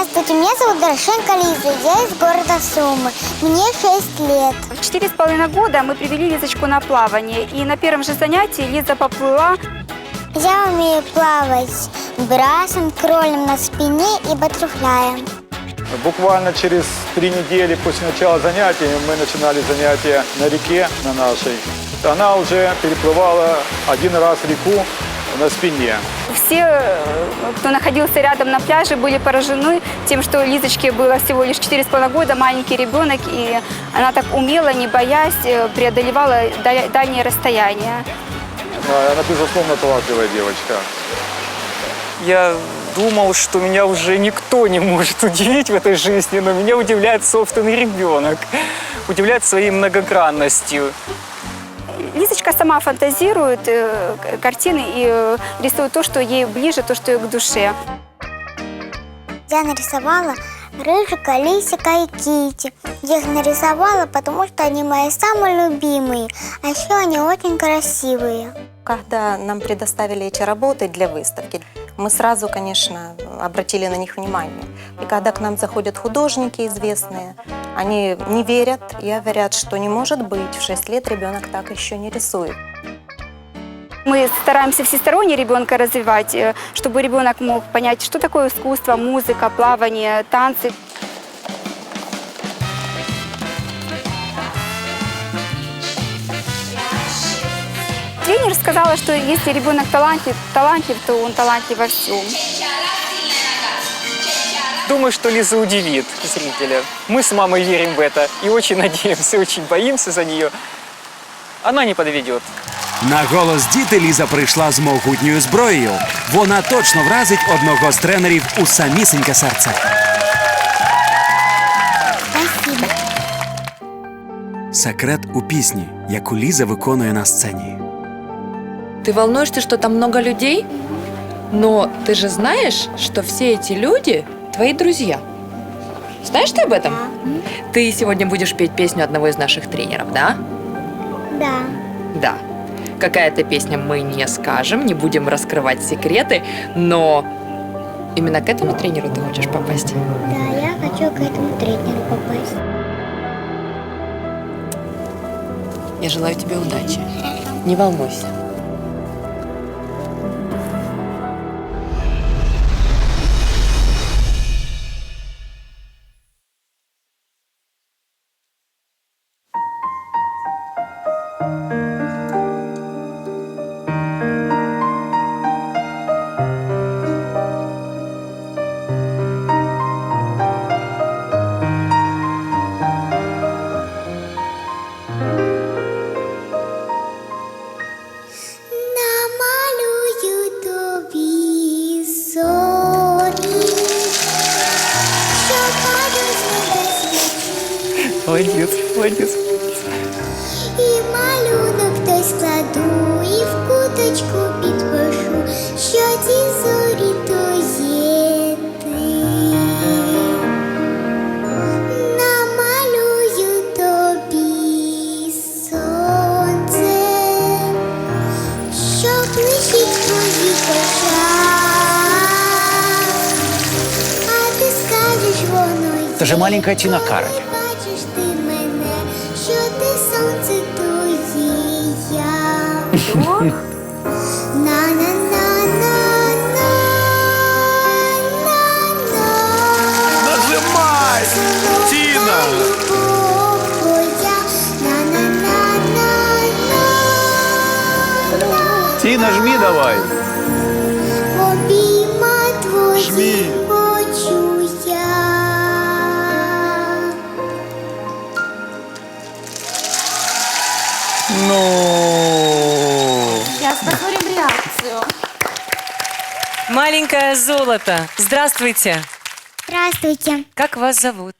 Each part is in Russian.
Здравствуйте, меня зовут Дорошенко Лиза, я из города Сумы. Мне 6 лет. В четыре с половиной года мы привели Лизочку на плавание. И на первом же занятии Лиза поплыла. Я умею плавать брасом, кролем на спине и баттерфляем. Буквально через три недели после начала занятий мы начинали занятия на реке на нашей. Она уже переплывала один раз реку на спине. Все, э, кто находился рядом на пляже, были поражены тем, что Лизочке было всего лишь четыре с половиной года, маленький ребенок, и она так умело, не боясь, э, преодолевала даль- дальние расстояния. А, Она, безусловно, талантливая девочка. Я думал, что меня уже никто не может удивить в этой жизни, но меня удивляет собственный ребенок. Удивляет своей многогранностью. Лизочка сама фантазирует э, картины и э, рисует то, что ей ближе, то, что ей к душе. Я нарисовала Рыжика, Лисика и Кити. Я их нарисовала, потому что они мои самые любимые. А еще они очень красивые. Когда нам предоставили эти работы для выставки, мы сразу, конечно, обратили на них внимание. И когда к нам заходят художники известные, они не верят и говорят, что не может быть, в 6 лет ребенок так еще не рисует. Мы стараемся всесторонне ребенка развивать, э, чтобы ребенок мог понять, что такое искусство, музыка, плавание, танцы. сказала, что если ребенок талантлив, талантлив, то он талантлив во всем. Думаю, что Лиза удивит зрителя. Мы с мамой верим в это и очень надеемся, очень боимся за нее. Она не подведет. На голос діти Ліза прийшла з могутньою зброєю. Вона точно вразить одного з тренерів у самісіньке серце. Спасибо. Секрет у пісні, яку Ліза виконує на сцені. Ты волнуешься, что там много людей? Но ты же знаешь, что все эти люди твои друзья. Знаешь ты об этом? Ты сегодня будешь петь песню одного из наших тренеров, да? Да. Да. Какая это песня, мы не скажем, не будем раскрывать секреты, но именно к этому тренеру ты хочешь попасть? Да, я хочу к этому тренеру попасть. Я желаю тебе удачи. Не волнуйся. небес Молодец, молодец. І малюнок той складу, і в куточку підпишу, що ці зорі то є ти. Намалюю тобі сонце, що блищить в твоїх очах, а ти скажеш воно Это же маленькая Тина Кароль. Бачиш ти мене, що ти сонце то є я. на на на на на на Нажимай! Тіна! Тина, жми давай. Маленькое золото. Здравствуйте. Здравствуйте. Как вас зовут?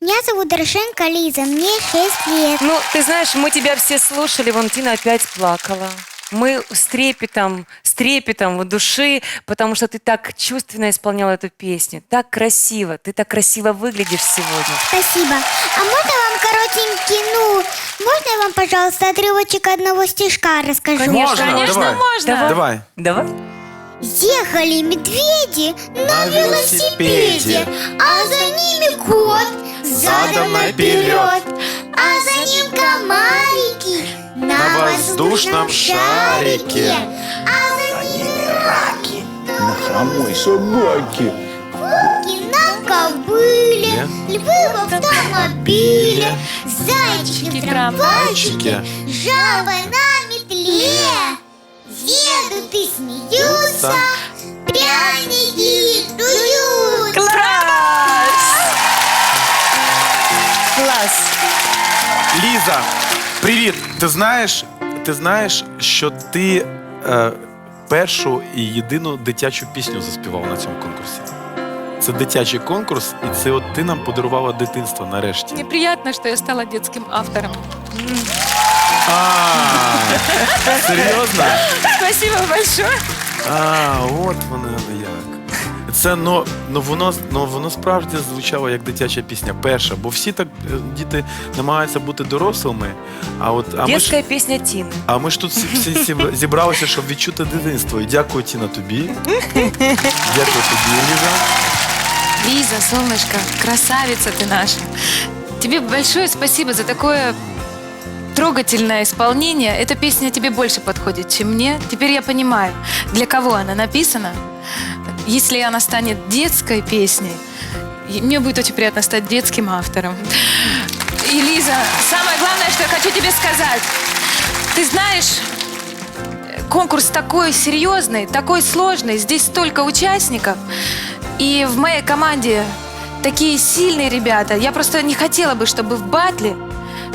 Меня зовут Дорошенко Лиза, мне 6 лет. Ну, ты знаешь, мы тебя все слушали, вон Тина опять плакала. Мы с трепетом, с трепетом в души, потому что ты так чувственно исполняла эту песню, так красиво, ты так красиво выглядишь сегодня. Спасибо. А можно вам коротенький, ну, можно я вам, пожалуйста, отрывочек одного стишка расскажу? Конечно, Можно, конечно, давай. можно. Давай. Давай. Ехали медведи на велосипеде, а за ними кот задом наперед, а за ним комарики на воздушном шарике, а за ними раки На хромой собаке. волки на кобыле, львы в автомобиле, зайчики в трамвайчике, жабы на метле. Едут и смеются, пряники дуют. Класс! Ліза, привіт! Ти знаєш, ти знаєш, що ти е, першу і єдину дитячу пісню заспівав на цьому конкурсі. Це дитячий конкурс, і це от ти нам подарувала дитинство нарешті. Мне приятно, что я стала детским автором. А, серйозно? Спасибо большое. А, от воно як. Це ну, ну воно ну воно справді звучало як дитяча пісня, перша, бо всі так е, діти намагаються бути дорослими. А от а ми ж, Детская песня Тины. а ми ж тут всі, всі зібра- зібралися, щоб відчути дитинство. І дякую Тіна тобі. Дякую тобі, Ліза. Лиза, солнышко, красавица ты наша. Тебе большое спасибо за такое трогательное исполнение. Эта песня тебе больше подходит, чем мне. Теперь я понимаю, для кого она написана. Если она станет детской песней, мне будет очень приятно стать детским автором. И, Лиза, самое главное, что я хочу тебе сказать. Ты знаешь, конкурс такой серьезный, такой сложный. Здесь столько участников. И в моей команде такие сильные ребята. Я просто не хотела бы, чтобы в батле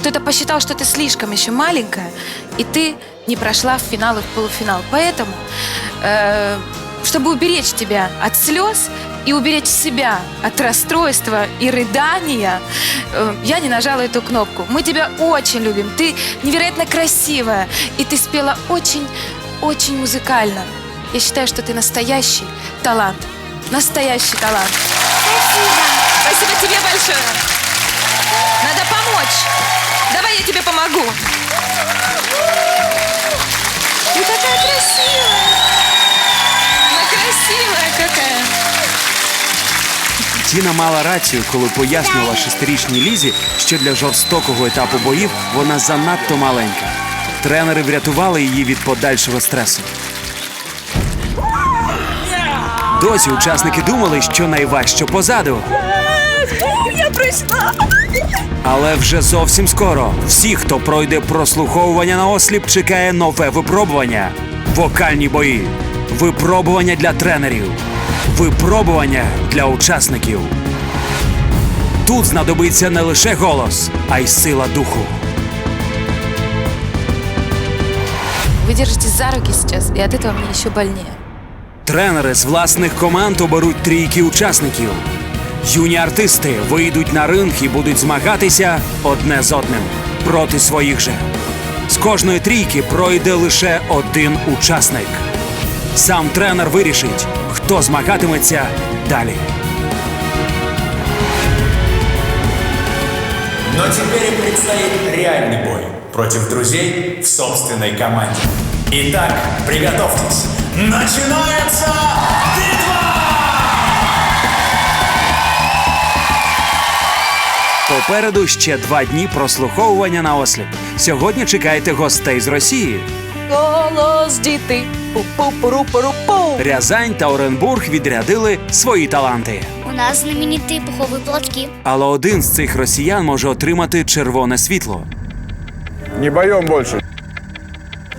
кто-то посчитал, что ты слишком еще маленькая, и ты не прошла в финал и в полуфинал. Поэтому, э, чтобы уберечь тебя от слез и уберечь себя от расстройства и рыдания, э, я не нажала эту кнопку. Мы тебя очень любим. Ты невероятно красивая, и ты спела очень, очень музыкально. Я считаю, что ты настоящий талант. Настоящий талант. Спасибо тебе большое. Надо помочь. Давай я тебе помогу. Ты такая красивая. Она красивая какая. Тіна мала рацію, коли пояснювала шестирічній Лізі, що для жорстокого етапу боїв вона занадто маленька. Тренери врятували її від подальшого стресу. Досі учасники думали, що найважче позаду. Я. Але вже зовсім скоро всі, хто пройде прослуховування на осліп, чекає нове випробування. Вокальні бої, випробування для тренерів, випробування для учасників. Тут знадобиться не лише голос, а й сила духу. Вы держитесь за руки сейчас, и от этого мне еще больнее. Тренери з власних команд оберуть трійки учасників. Юні артисти вийдуть на ринг і будуть змагатися одне з одним проти своїх же. З кожної трійки пройде лише один учасник. Сам тренер вирішить, хто змагатиметься далі. Но теперь им предстоит реальный бой против друзей в собственной команде. Итак, приготовьтесь. Начинается битва! Попереду ще два дні прослуховування на осліп. Сьогодні чекайте гостей з Росії. Голос діти. Пу-пу-пу-ру-пу-ру-пу. Рязань та Оренбург відрядили свої таланти. У нас знаменитые пуховые платки. Але один з цих росіян може отримати червоне світло. Не боем больше.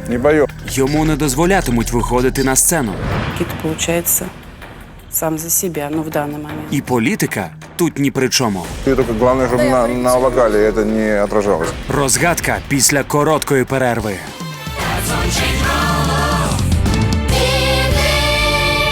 Не боем. Йому не дозволятимуть виходити на сцену. Получается сам за себя, ну в данный момент. І політика тут ні при чому. И только главное, чтобы на, на вокале это не отражалось. Розгадка після короткої перерви. Change my